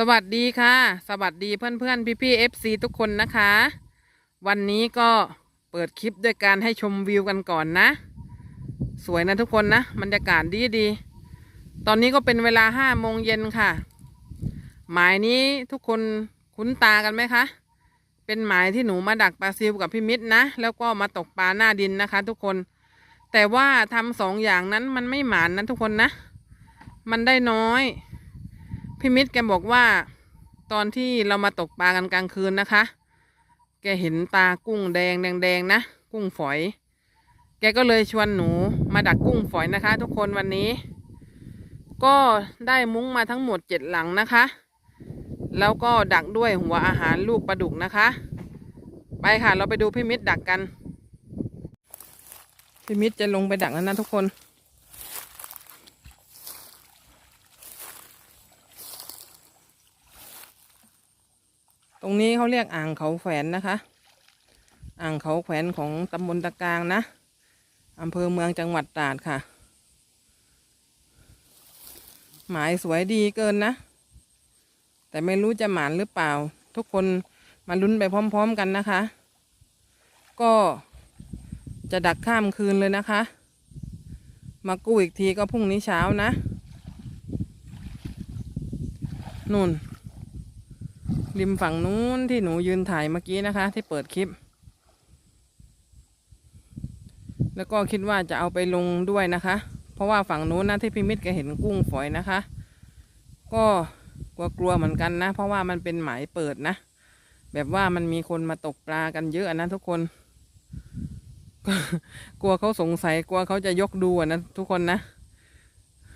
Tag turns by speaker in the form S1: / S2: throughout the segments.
S1: สวัสดีค่ะ สวัสดีเพื่อนเพื่อนพี่พี่เอฟซีทุกคนนะคะ วันนี้ก็เปิดคลิปด้วยการให้ชมวิวกันก่อนนะ สวยนะทุกคนนะบรรยากาศดีดีๆตอนนี้ก็เป็นเวลาห้าโมงเย็นค่ะ หมายนี้ทุกคนคุ้นตากันไหมคะ เป็นหมายที่หนูมาดักปลาซิวกับพี่มิตรนะ แล้วก็มาตกปลาหน้าดินนะคะ ทุกคน แต่ว่าทำสองอย่างนั้นมันไม่หมานนะทุกคนนะ มันได้น้อย พี่มิตรแกบอกว่า ตอนที่เรามาตกปลากันกลางคืนนะคะ แกเห็นตากุ้งแดงแดงๆนะ กุ้งฝอย แกก็เลยชวนหนูมาดักกุ้งฝอยนะคะ ทุกคนวันนี้ ก็ได้มุ้งมาทั้งหมดเจ็ดหลังนะคะ แล้วก็ดักด้วยหัวอาหารลูกปลาดุกนะคะ ไปค่ะเราไปดูพี่มิตรดักกันพี่มิตรจะลงไปดักแล้วนะทุกคน ตรงนี้เขาเรียกอ่างเขาแขวนนะคะ อ่างเขาแขวนของตำบลตะกลางนะอำเภอเมืองจังหวัดตราดค่ะ หมายสวยดีเกินนะ แต่ไม่รู้จะหมานหรือเปล่า ทุกคนมาลุ้นไปพร้อม ๆกันนะคะ ก็จะดักข้ามคืนเลยนะคะ มากู้อีกทีก็พรุ่งนี้เช้านะนู่น ริมฝั่งนู้นที่หนูยืนถ่ายเมื่อกี้นะคะ ที่เปิดคลิป แล้วก็คิดว่าจะเอาไปลงด้วยนะคะ เพราะว่าฝั่งนู้นนะที่พี่มิตรแกเห็นกุ้งฝอยนะคะ ก็กลัวกลัวๆเหมือนกันนะ เพราะว่ามันเป็นหมายเปิดนะ แบบว่ามันมีคนมาตกปลากันเยอะนะทุกคนก็กลัวเขาสงสัยกลัวเขาจะยกดูนะทุกคนนะ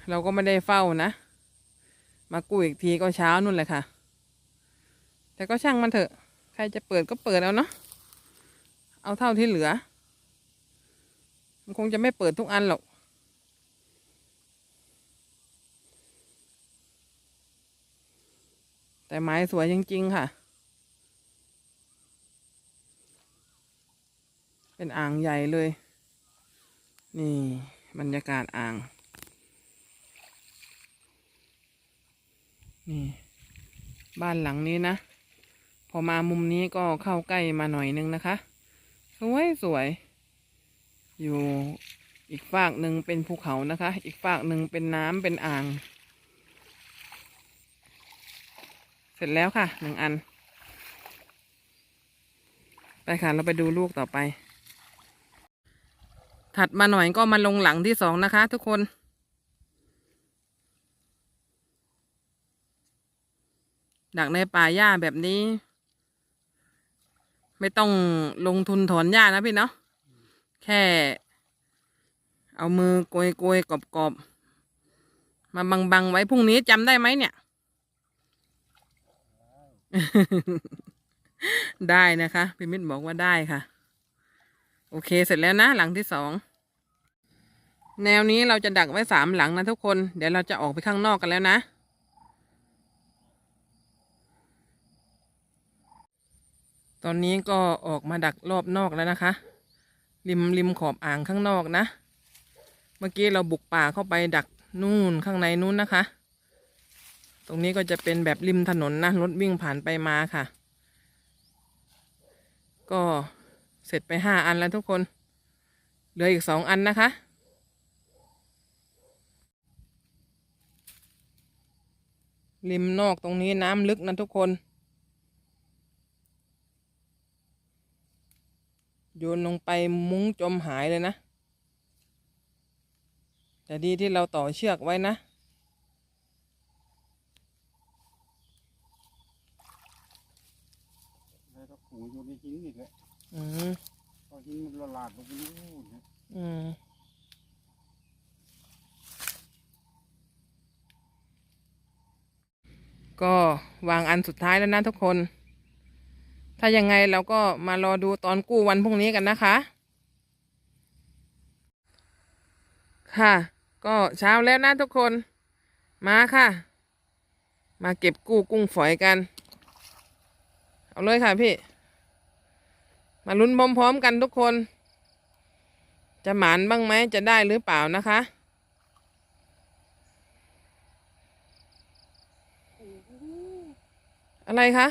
S1: เราก็ไม่ได้เฝ้านะ มากู้อีกทีก็เช้านู่นแหละค่ะ แต่ก็ช่างมันเถอะ ใครจะเปิดก็เปิดเอาเนาะ เอาเท่าที่เหลือ มันคงจะไม่เปิดทุกอันหรอก แต่ไม้สวยจริง ๆ ค่ะ เป็นอ่างใหญ่เลย นี่บรรยากาศอ่าง นี่ บ้านหลังนี้นะ พอมามุมนี้ก็เข้าใกล้มาหน่อยนึงนะคะสวยสวย อยู่อีกฝากหนึ่งเป็นภูเขานะคะ อีกฝากหนึ่งเป็นน้ำเป็นอ่าง เสร็จแล้วค่ะหนึ่งอัน ไปค่ะเราไปดูลูกต่อไป ถัดมาหน่อยก็มาลงหลังที่สองนะคะ ทุกคนดักในป่าหญ้าแบบนี้ ไม่ต้องลงทุนถอนหญ้านะพี่เนาะแค่ เอามือโกยโกยกรอบกรอบๆมาบังบังๆไว้พรุ่งนี้จำได้ไหมเนี่ย ได้นะคะพี่มิตรบอกว่าได้ค่ะ โอเคเสร็จแล้วนะ หลังที่สองแนวนี้เราจะดักไว้สามหลังนะทุกคน เดี๋ยวเราจะออกไปข้างนอกกันแล้วนะ ตอนนี้ก็ออกมาดักรอบนอกแล้วนะคะ ริมริมขอบอ่างข้างนอกนะ เมื่อกี้เราบุกป่าเข้าไปดักนู่นข้างในนู้นนะคะ ตรงนี้ก็จะเป็นแบบริมถนนนะรถวิ่งผ่านไปมาค่ะ ก็เสร็จไปห้าอันแล้วทุกคน เหลืออีกสองอันนะคะริมนอกตรงนี้น้ำลึกนะทุกคน โยนลงไปมุ้งจมหายเลยนะ แต่ดีที่เราต่อเชือกไว้นะ
S2: แล้วก็ขู่อยู่ในหินอีกแหละ
S1: อืม
S2: พอหินมันละลาดลงไปนู่นนะ
S1: อืมก็วางอันสุดท้ายแล้วนะทุกคน ถ้ายังไงเราก็มารอดูตอนกู้วันพรุ่งนี้กันนะคะ ค่ะ ก็เช้าแล้วนะทุกคน มาค่ะ มาเก็บกู้กุ้งฝอยกัน เอาเลยค่ะพี่ มาลุ้นพร้อมๆกันทุกคน จะหมานบ้างไหมจะได้หรือเปล่านะคะ
S2: อะ
S1: ไรคะ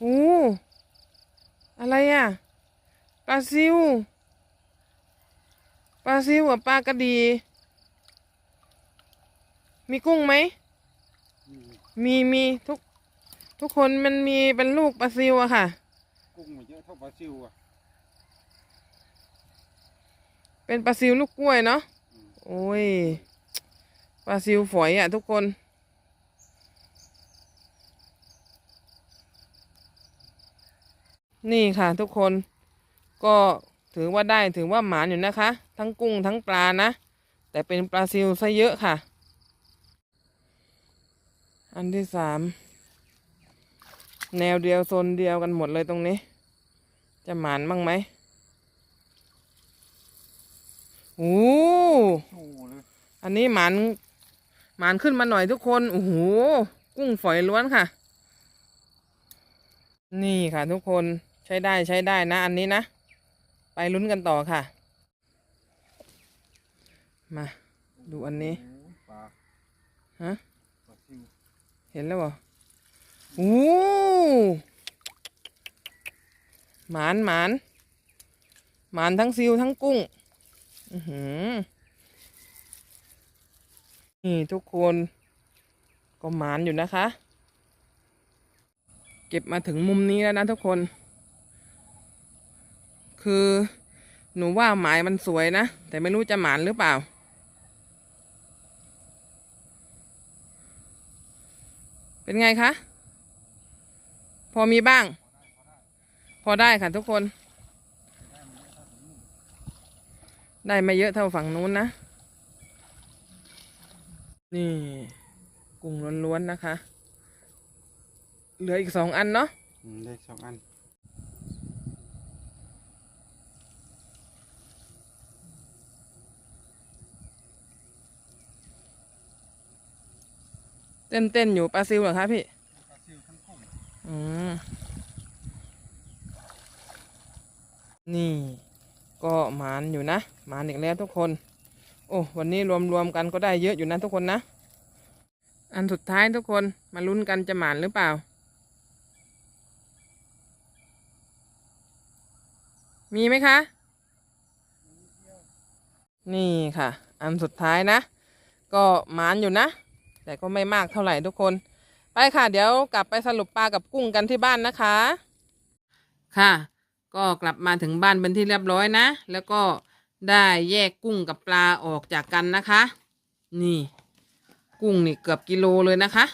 S1: โอ้อะไรอะปลาซิวปลาซิวกับปลากระดี มีกุ้งไหม
S2: นี่
S1: มีมีทุก ทุกคนมันมีเป็นลูกปลาซิวอะค่ะ
S2: กุ้งมันเยอะเท่าปลาซิวอะ
S1: เป็นปลาซิวลูกกล้วยเนาะ
S2: อืม
S1: โอ้ยปลาซิวฝอยอะทุกคน นี่ค่ะทุกคนก็ถือว่าได้ถือว่าหมานอยู่นะคะ ทั้งกุ้งทั้งปลานะ แต่เป็นปลาซิวซะเยอะค่ะ อันที่สามแนวเดียวโซนเดียวกันหมดเลยตรงนี้ จะหมานบ้างไหมโอ้
S2: โอ้เลย
S1: อันนี้หมานหมานขึ้นมาหน่อยทุกคนโอ้โหกุ้งฝอยล้วนค่ะ นี่ค่ะทุกคน ใช้ได้ใช้ได้นะอันนี้นะ ไปลุ้นกันต่อค่ะ มา ดูอันนี้
S2: โอ้ปลา
S1: ฮะ
S2: ปลาซิว
S1: เห็นแล้วเหรอโอ้หมานหมานหมานทั้งซิวทั้งกุ้งอือหือนี่ทุกคนก็หมานอยู่นะคะ เก็บมาถึงมุมนี้แล้วนะทุกคน คือหนูว่าหมายมันสวยนะ แต่ไม่รู้จะหมานหรือเปล่า เป็นไงคะ พอมีบ้าง พอได้ค่ะทุกคน ได้ไม่เยอะเท่าฝั่งนู้นนะ นี่กุ้งล้วนๆนะคะ เหลืออีกสองอันเนาะ
S2: อืมได้สองอัน
S1: เต้นเต้นอยู่ปลาซิวเหรอคะพี่
S2: ปลาซิวทั้งกุ้ง
S1: อืมนี่ ก็หมานอยู่นะหมานอีกแล้วทุกคน โอ้วันนี้รวมๆกันก็ได้เยอะอยู่นะทุกคนนะอันสุดท้ายทุกคนมาลุ้นกันจะหมานหรือเปล่า มีไหมคะ นี่ค่ะ อันสุดท้ายนะ ก็หมานอยู่นะ แต่ก็ไม่มากเท่าไหร่ทุกคน ไปค่ะ เดี๋ยวกลับไปสรุปปลากับกุ้งกันที่บ้านนะคะ ค่ะ ก็กลับมาถึงบ้านเป็นที่เรียบร้อยนะ แล้วก็ได้แยกกุ้งกับปลาออกจากกันนะคะ นี่ กุ้งนี่เกือบกิโลเลยนะคะ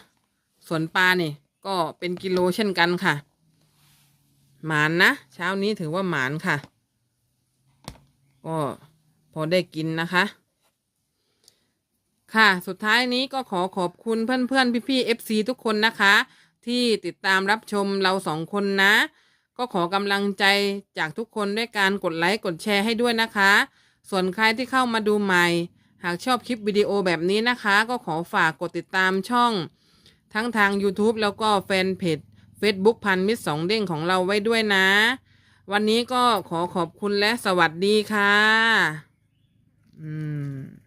S1: ส่วนปลานี่ก็เป็นกิโลเช่นกันค่ะ หมานนะ เช้านี้ถือว่าหมานค่ะ ก็พอได้กินนะคะ ค่ะ สุดท้ายนี้ก็ขอขอบคุณเพื่อนๆ พี่ๆ FC ทุกคนนะคะ ที่ติดตามรับชมเราสองคนนะ ก็ขอกำลังใจจากทุกคนด้วยการกดไลค์กดแชร์ให้ด้วยนะคะ ส่วนใครที่เข้ามาดูใหม่ หากชอบคลิปวิดีโอแบบนี้นะคะ ก็ขอฝากกดติดตามช่อง ทั้งทาง YouTube แล้วก็แฟนเพจ Facebook พันมิตรสองเด้งของเราไว้ด้วยนะ วันนี้ก็ขอขอบคุณและสวัสดีค่ะ อืม